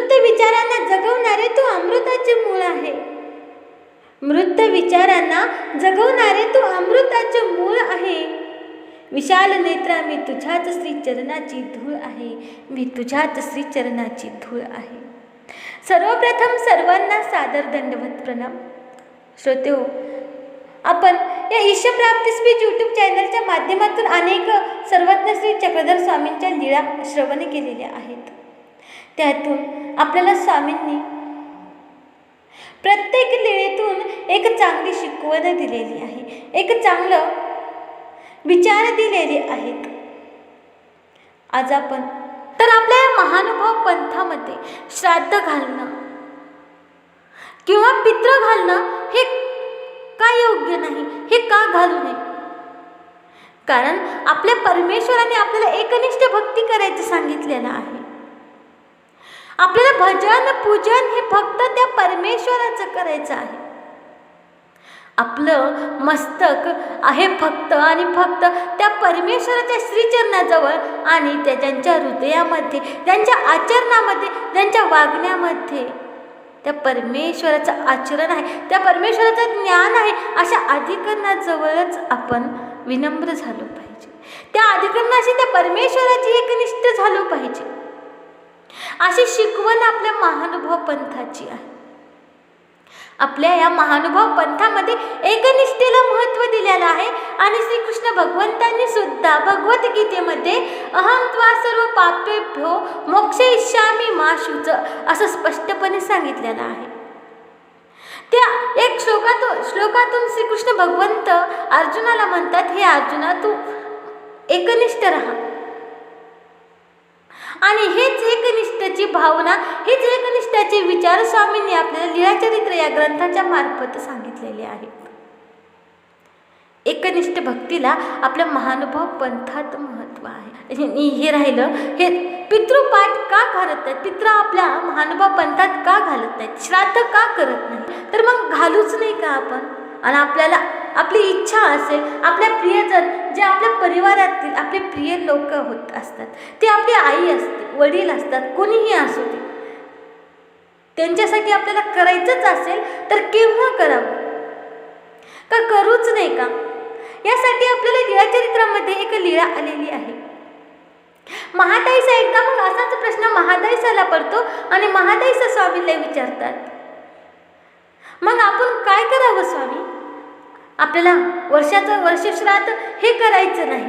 मृत विचारांना जगवणारे तू अमृताचे मूळ आहे. मृत विचारांना जगवणारे तू अमृताचे मूळ आहे. विशाल नेत्रा मी तुझ्याच श्री चरणाची धूळ आहे. मी तुझ्याच श्री चरणाची धूळ आहे. सर्वप्रथम सर्वांना सादर दंडवत प्रणाम. श्रोते हो आपण या ईश्वप्राप्ती स्पीच यूट्यूब चॅनलच्या माध्यमातून अनेक सर्वज्ञ श्री चक्रधर स्वामींच्या लीळा श्रवण केलेल्या आहेत. त्यातून आपल्याला स्वामींनी प्रत्येक लिळेतून एक चांगली शिकवण दिलेली आहे. एक चांगलं विचार दिलेले आहेत. आज आपण तर आपल्या या महानुभाव पंथामध्ये श्राद्ध घालणं किंवा पित्र घालणं हे का योग्य नाही हे का घालू नये? कारण आपल्या परमेश्वराने आपल्याला एकनिष्ठ भक्ती करायचं सांगितलेलं आहे. आपल्याला भजन पूजन हे फक्त त्या परमेश्वराचं करायचं आहे. आपलं मस्तक आहे फक्त आणि फक्त त्या परमेश्वराच्या श्रीचरणाजवळ आणि त्या त्यांच्या हृदयामध्ये त्यांच्या आचरणामध्ये त्यांच्या वागण्यामध्ये. त्या परमेश्वराचं आचरण आहे त्या परमेश्वराचं ज्ञान आहे अशा अधिकरणाजवळच आपण विनम्र झालो पाहिजे. त्या अधिकरणाशी त्या परमेश्वराची एकनिष्ठ झालो पाहिजे. अशी शिकवण आपल्या महानुभव पंथाची आहे. आपल्या या महानुभाव पंथामध्ये एकनिष्ठेला महत्त्व दिलेलं आहे आणि श्रीकृष्ण भगवंतांनी सुद्धा भगवद्गीतेमध्ये अहम त्वा सर्व पापेभ्यो मोक्ष इच्छामी मा शुच असं स्पष्टपणे सांगितलेलं आहे. त्या एक श्लोकातून श्लोकातून श्रीकृष्ण भगवंत अर्जुनाला म्हणतात हे अर्जुना तू एकनिष्ठ राहा. आणि हेच एकनिष्ठाची भावना हेच एकनिष्ठाचे विचार स्वामींनी आपल्याला लीळाचरित्र या ग्रंथाच्या मार्फत सांगितलेले आहेत एकनिष्ठ भक्तीला आपल्या महानुभाव पंथात महत्त्व आहे. हे राहिलं हे पितृपाठ का घालत नाहीत? पित्र आपल्या महानुभाव पंथात का घालत नाहीत? श्राद्ध का करत नाही तर मग घालूच नाही का आपण? आणि आपल्याला आपली इच्छा असेल आपल्या प्रियजन जे आपल्या परिवारातील आपले प्रिय लोक होत असतात ते आपली आई असते वडील असतात कोणीही असू दे. त्यांच्यासाठी आपल्याला करायचंच असेल तर केव्हा करावं? का करूच नाही का? यासाठी आपल्याला लीळाचरित्रामध्ये एक लीळा आलेली आहे. महादाईचा एकदा मग असाच प्रश्न महादाईसाला पडतो आणि महादाईसा स्वामीला विचारतात. मग आपण काय करावं स्वामी? आपल्याला वर्षाचं वर्षश्राद्ध हे करायचं नाही.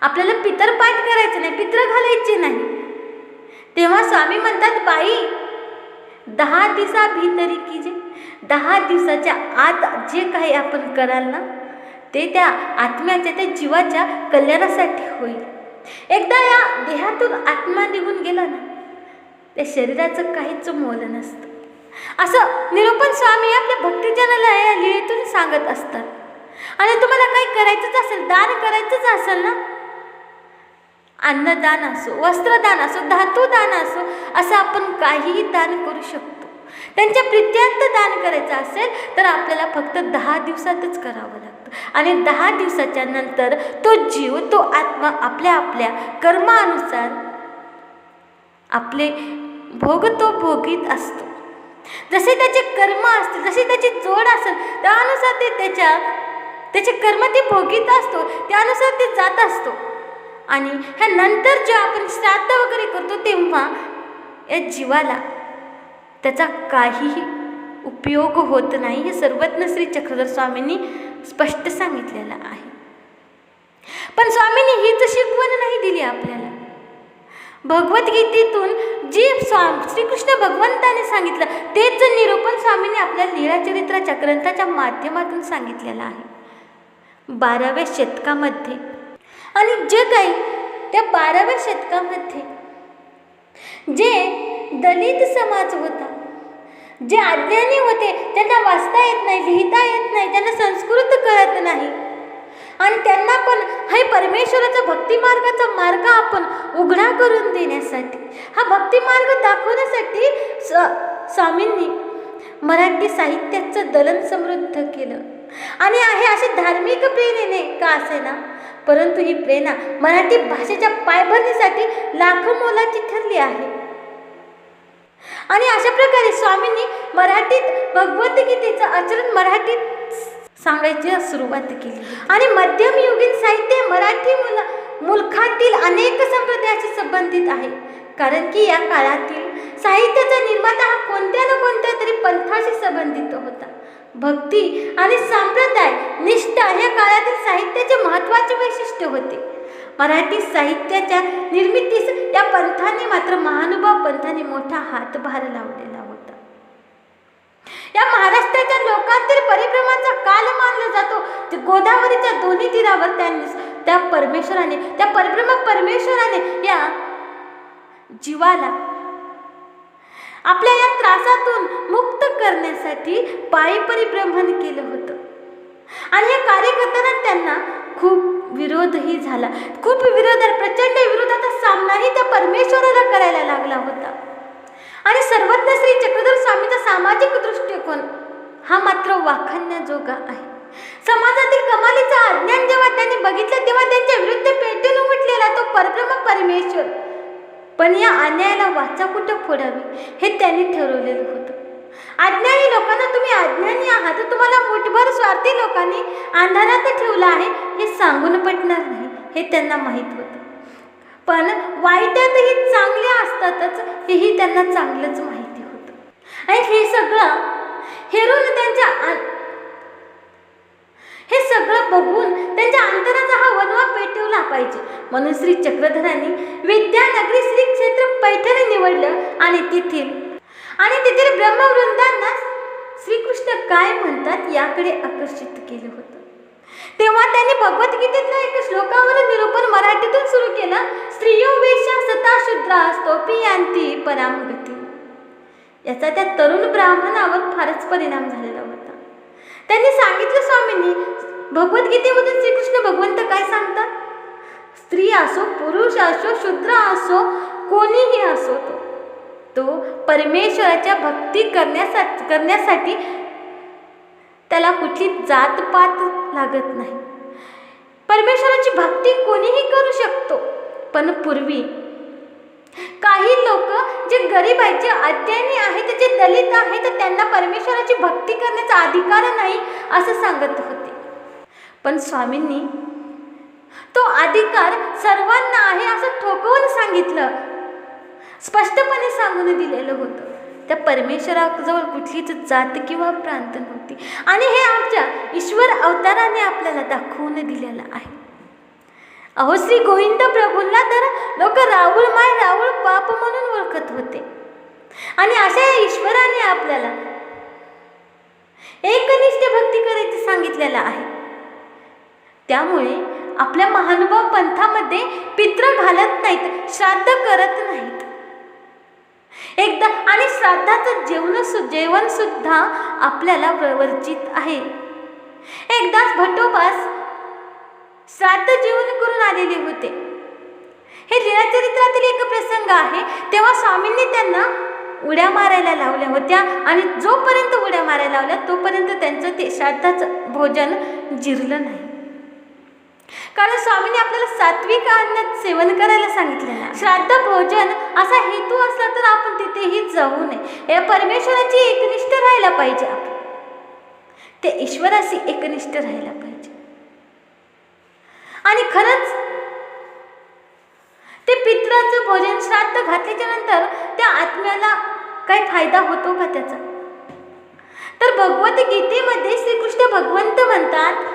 आपल्याला पितरपाठ करायचं नाही पित्र घालायचे नाही. तेव्हा स्वामी म्हणतात बाई दहा दिवसा भीतरी की जे दहा दिवसाच्या आत जे काही आपण कराल ना ते त्या आत्म्याच्या त्या जीवाच्या कल्याणासाठी होईल. एकदा या देहातून आत्मा निघून गेला ना त्या शरीराचं काहीच मोल नसतं. असं निरूपण स्वामी आपल्या भक्तिजनाला या लिळेतून सांगत असतात. आणि तुम्हाला काही करायचंच असेल दान करायचंच असेल ना? अन्नदान असो वस्त्रदान असो धातुदान असो असं आपण काहीही दान करू शकतो. त्यांच्या प्रित्यांत दान करायचं असेल तर आपल्याला फक्त दहा दिवसातच करावं लागतं. आणि दहा दिवसाच्या नंतर तो जीव तो आत्मा आपल्या आपल्या कर्मानुसार आपले भोग तो भोगीत असतो. जसे त्याचे कर्म असतील जसे त्याची जोड असेल त्यानुसार ते त्याच्या त्याचे कर्म ते भोगीत असतो त्यानुसार ते जात असतो. आणि ह्या नंतर जे आपण श्राद्ध वगैरे करतो तेव्हा या जीवाला त्याचा काहीही उपयोग होत नाही हे सर्वज्ञ श्री चक्रधर स्वामींनी स्पष्ट सांगितलेलं आहे. पण स्वामींनी हीच शिकवण नाही दिली आपल्याला. भगवद्गीतेतून जी स्वा श्रीकृष्ण भगवंताने सांगितलं तेच निरूपण स्वामींनी आपल्या लीळाचरित्राच्या ग्रंथाच्या माध्यमातून सांगितलेलं आहे. बाराव्या शतकामध्ये. आणि जे काही त्या बाराव्या शतकामध्ये. जे दलित समाज होता जे अज्ञानी होते त्यांना वाचता येत नाही लिहिता येत नाही त्यांना संस्कृत कळत नाही. आणि त्यांना पण हे परमेश्वराचा भक्तिमार्गाचा मार्ग आपण उघडा करून देण्यासाठी हा भक्तिमार्ग दाखवण्यासाठी स स्वामींनी मराठी साहित्याचं दलन समृद्ध केलं. आणि आहे असे धार्मिक प्रेरणेने का असे ना परंतु ही प्रेरणा मराठी भाषेच्या पायभरणीसाठी लाखो मोलाची ठरली आहे. आणि अशा प्रकारे स्वामींनी मराठीत भगवद्गीतेचं आचरण मराठीत सांगायची सुरुवात केली. आणि मध्यमयुगीन साहित्य मराठी मुला मुलखातील अनेक संप्रदायाशी संबंधित आहे. कारण की या काळातील साहित्याचा निर्माता हा कोणत्या ना कोणत्या तरी पंथाशी संबंधित होता. भक्ती आणि संप्रदाय निष्ठा या काळातील साहित्याचे महत्त्वाचे वैशिष्ट्य होते. मराठी साहित्याच्या निर्मितीस या पंथाने मात्र महानुभाव पंथाने मोठा हातभार लावलेला होता या लोकांतील परिभ्रमाचा काल मानला जातो. ते गोदावरीच्या दोन्ही तीरावर त्यांनी त्या परमेश्वराने त्या परब्रह्म परमेश्वराने या जीवाला आपल्या या त्रासातून मुक्त करण्यासाठी पायी परिभ्रमण केलं होतं. आणि या कार्यकर्त्यांना त्यांना खूप विरोधही झाला. खूप विरोधात प्रचंड विरोधाचा सामनाही त्या परमेश्वर करायला लागला होता आणि सर्वज्ञ श्री चक्रधर स्वामीचा सामाजिक दृष्टिकोन हा मात्र वाखाणण्याजोगा आहे. समाजातील कमालीचा अज्ञान जेव्हा त्यांनी बघितलं तेव्हा त्यांच्या विरुद्ध पेटून उमटलेला तो परब्रह्म परमेश्वर. पण या अन्यायाला वाचा कुठं फोडावी हे त्यांनी ठरवलेलं होतं. अज्ञानी लोकांना तुम्ही अज्ञानी आहात तुम्हाला मुठभर स्वार्थी लोकांनी अंधारात ठेवलं आहे हे सांगून पटणार नाही हे त्यांना माहीत होतं. पण वाईटातही चांगले असतातच हेही त्यांना चांगलंच माहिती होतं. आणि हे सगळं हेरून त्यांच्या हे सगळं बघून त्यांच्या अंतराचा हा वनवा पेटवला पाहिजे. म्हणून श्री चक्रधरांनी विद्यानगरी श्री क्षेत्र पैठणी निवडलं आणि तेथील आणि तेथील ब्रह्मवृंदांना श्रीकृष्ण काय म्हणतात याकडे आकर्षित केलं होतं. तेव्हा त्यांनी भगवद्गीतेतल्या एका श्लोकावर निरूपण मराठीतून सुरू केलं स्त्रियो वेशा सता शुद्रा स्तोपी यांती परामगती याचा त्या तरुण ब्राह्मणावर फारच परिणाम झालेला त्यांनी सांगितलं स्वामींनी भगवद्गीतेमधून श्रीकृष्ण भगवंत काय सांगतात? स्त्री असो पुरुष असो शूद्र असो कोणीही असो तो तो परमेश्वराच्या भक्ती करण्यासाठी करण्यासाठी त्याला कुठली जातपात लागत नाही. परमेश्वराची भक्ती कोणीही करू शकतो पण पूर्वी काही लोक जे गरीब आहेत जे अज्ञानी आहेत जे दलित आहेत त्यांना परमेश्वराची भक्ती करण्याचा अधिकार नाही असं सांगत होते. पण स्वामींनी तो अधिकार सर्वांना आहे असं ठोकवून सांगितलं. स्पष्टपणे सांगून दिलेलं होतं. त्या परमेश्वराजवळ कुठलीच जात किंवा प्रांत नव्हती. आणि हे आमच्या ईश्वर अवताराने आपल्याला दाखवून दिलेलं आहे. अहो श्री गोविंद प्रभूंना तर लोक राहुल माय राहुल पाप म्हणून ओळखत होते. आणि अशा या ईश्वराने आपल्याला एकनिष्ठ भक्ती करायचं सांगितलेलं आहे. त्यामुळे आपल्या महानुभाव पंथामध्ये पित्र घालत नाहीत श्राद्ध करत नाहीत. एकदा आणि श्राद्धाचं जेवण सु जेवण सुद्धा आपल्याला वर्जित आहे. एकदाच भटोबास श्राद्ध जीवन करून आलेले होते. हे लीलाचरित्रातील एक प्रसंग आहे. तेव्हा स्वामींनी त्यांना उड्या मारायला लावल्या होत्या आणि जोपर्यंत उड्या मारायला लावल्या तोपर्यंत त्यांचं ते श्राद्धाचं भोजन जिरलं नाही. कारण स्वामींनी आपल्याला सात्विक अन्न सेवन करायला सांगितलेलं आहे श्राद्ध भोजन असा हेतू असला तर आपण तिथेही जाऊ नये. या परमेश्वराची एकनिष्ठ राहायला पाहिजे आपण. ते ईश्वराशी एकनिष्ठ राहायला आणि खरंच ते पित्राचं भोजन श्राद्ध घातल्याच्या नंतर त्या आत्म्याला काही फायदा होतो का त्याचा? तर भगवत गीतेमध्ये श्रीकृष्ण भगवंत म्हणतात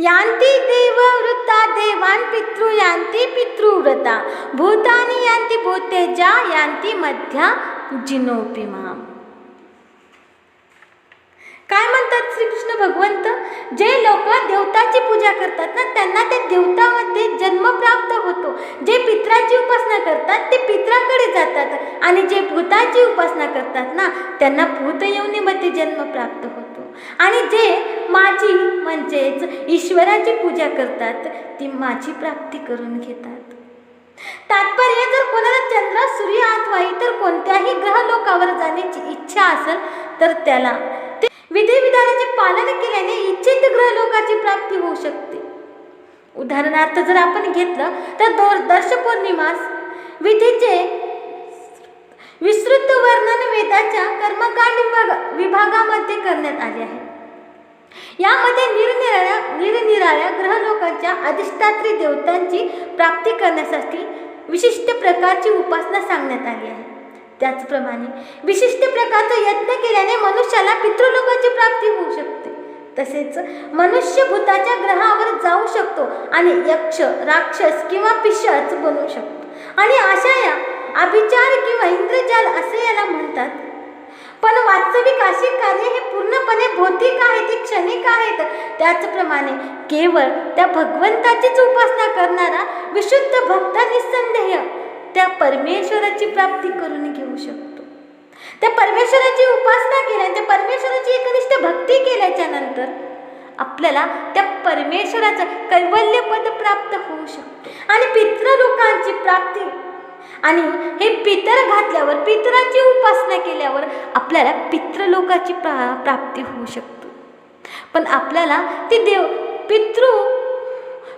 यांती देव वृत्ता देवान पितृ यांती पितृव्रता भूतानी यांती भूतेजा यांती मध्या जिनोपिमा काय म्हणतात श्रीकृष्ण भगवंत? जे लोक देवताची पूजा करतात ना त्यांना ते देवतामध्ये जन्म प्राप्त होतो. जे पित्राची उपासना करतात ते पित्राकडे जातात. आणि जे भूताची उपासना करतात ना त्यांना भूत योनीमध्ये जन्म प्राप्त होतो. आणि जे माझी म्हणजेच ईश्वराची पूजा करतात ती माझी प्राप्ती करून घेतात. तात्पर्य जर कोणाला चंद्र सूर्य अथवा इतर कोणत्याही ग्रह लोकावर जाण्याची इच्छा असेल तर त्याला ते विधिविधानाचे पालन केल्याने इच्छित ग्रह लोकाची प्राप्ती होऊ शकते. उदाहरणार्थ जर आपण घेतलं तर दो दर्श पौर्णिमास विधीचे विस्तृत वर्णन वेदाच्या कर्मकांड विभाग विभागामध्ये करण्यात आले आहे. यामध्ये निरनिराळ्या निरनिराळ्या ग्रहलोकांच्या अधिष्ठात्री देवतांची प्राप्ती करण्यासाठी विशिष्ट प्रकारची उपासना सांगण्यात आली आहे. त्याचप्रमाणे विशिष्ट प्रकारचा यत्न केल्याने मनुष्याला पितृलोकाची प्राप्ती होऊ शकते. तसेच मनुष्य भूताच्या ग्रहावर जाऊ शकतो आणि यक्ष राक्षस किंवा पिशाच बनू शकतो. आणि अशा या अभिचार किंवा इंद्रजाल असे याला म्हणतात. पण वास्तविक अशी कार्य हे पूर्णपणे भौतिक आहेत ती क्षणिक आहेत. त्याचप्रमाणे केवळ त्या भगवंताचीच उपासना करणारा विशुद्ध भक्त निसंदेह त्या परमेश्वराची प्राप्ती करून घेऊ शकतो. त्या परमेश्वराची उपासना केल्या त्या परमेश्वराची एकनिष्ठ भक्ती केल्याच्यानंतर आपल्याला त्या परमेश्वराचं कैवल्यपद प्राप्त होऊ शकतो. आणि पितृलोकांची प्राप्ती. आणि हे पितर घातल्यावर पितराची उपासना केल्यावर आपल्याला पितृलोकाची प्रा प्राप्ती होऊ शकतो. पण आपल्याला ती देव पितृ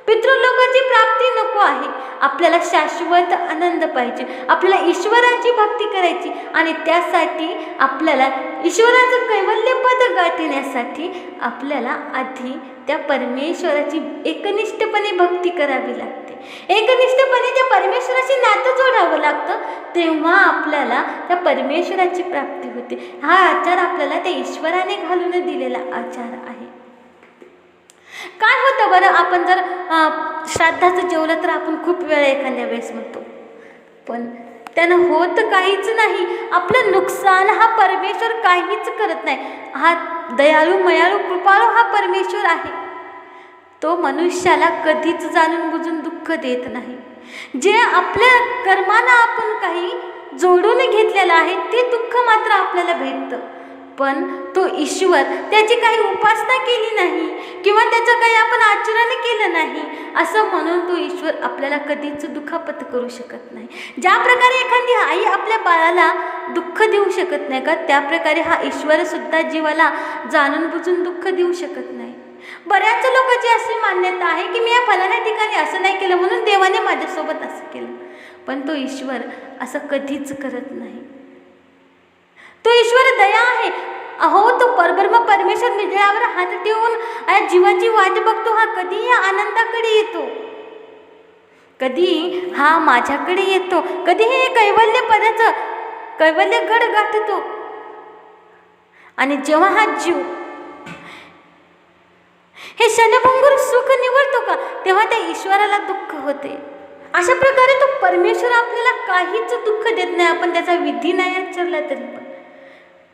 पितृलोकाची प्राप्ती नको आहे. आपल्याला शाश्वत आनंद पाहिजे. आपल्याला ईश्वराची भक्ती करायची आणि त्यासाठी आपल्याला ईश्वराचं कैवल्यपद गाठण्यासाठी आपल्याला आधी त्या परमेश्वराची एकनिष्ठपणे भक्ती करावी लागते. एकनिष्ठपणे त्या परमेश्वराशी नातं जोडावं लागतं. तेव्हा आपल्याला त्या परमेश्वराची प्राप्ती होते. हा आचार आपल्याला त्या ईश्वराने घालून दिलेला आचार आहे. काय होतं बरं? आपण जर श्राद्धाचं जेवलं तर आपण खूप वेळा एखाद्या वेळेस म्हणतो. पण त्यानं होत काहीच नाही. आपलं नुकसान हा परमेश्वर काहीच करत नाही. हा दयाळू मयाळू कृपाळू हा परमेश्वर आहे. तो मनुष्याला कधीच जाणून बुजून दुःख देत नाही. जे आपल्या कर्मानं आपण काही जोडून घेतलेलं आहे ते दुःख मात्र आपल्याला भेटतं. पण तो ईश्वर त्याची काही उपासना केली नाही किंवा त्याचं काही आपण आचरण केलं नाही असं म्हणून तो ईश्वर आपल्याला कधीच दुखापत करू शकत नाही. ज्या प्रकारे एखादी आई आपल्या बाळाला दुःख देऊ शकत नाही का त्या प्रकारे हा ईश्वरसुद्धा जीवाला जाणून बुजून दुःख देऊ शकत नाही. बऱ्याच लोकांची अशी मान्यता आहे की मी या फलाण्या ठिकाणी असं नाही केलं म्हणून देवाने माझ्यासोबत असं केलं. पण तो ईश्वर असं कधीच करत नाही. तो ईश्वर दया आहे. अहो तो परब्रह्म परमेश्वर निजळावर हात ठेवून जीवाची वाट बघतो हा कधी या आनंदाकडे येतो. कधी हा माझ्याकडे येतो. कधी हे कैवल्य पदाचं कैवल्य गड गाठतो. आणि जेव्हा हा जीव हे क्षणभंगूर सुख निवडतो का तेव्हा त्या ईश्वराला दुःख होते. अशा प्रकारे तो परमेश्वर आपल्याला काहीच दुःख देत नाही. आपण त्याचा विधी नाही आचरला तरी पण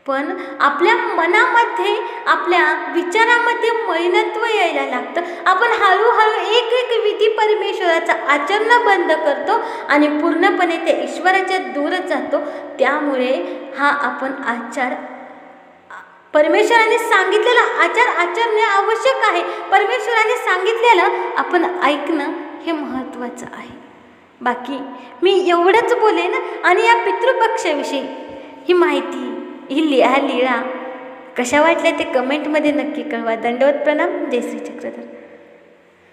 पण आपल्या मनामध्ये आपल्या विचारामध्ये मैनत्व यायला लागतं. आपण हळूहळू एक एक विधी परमेश्वराचं आचरणं बंद करतो आणि पूर्णपणे त्या ईश्वराच्या दूरच जातो. त्यामुळे हा आपण आचार परमेश्वराने सांगितलेला आचार आचरणे आवश्यक आहे. परमेश्वराने सांगितलेलं आपण ऐकणं हे महत्त्वाचं आहे. बाकी मी एवढंच बोलेन आणि या पितृपक्षाविषयी ही माहिती ही लिहा लिळा कशा वाटल्या ते कमेंटमध्ये नक्की कळवा. दंडवत प्रणाम. जय श्री चक्रधर.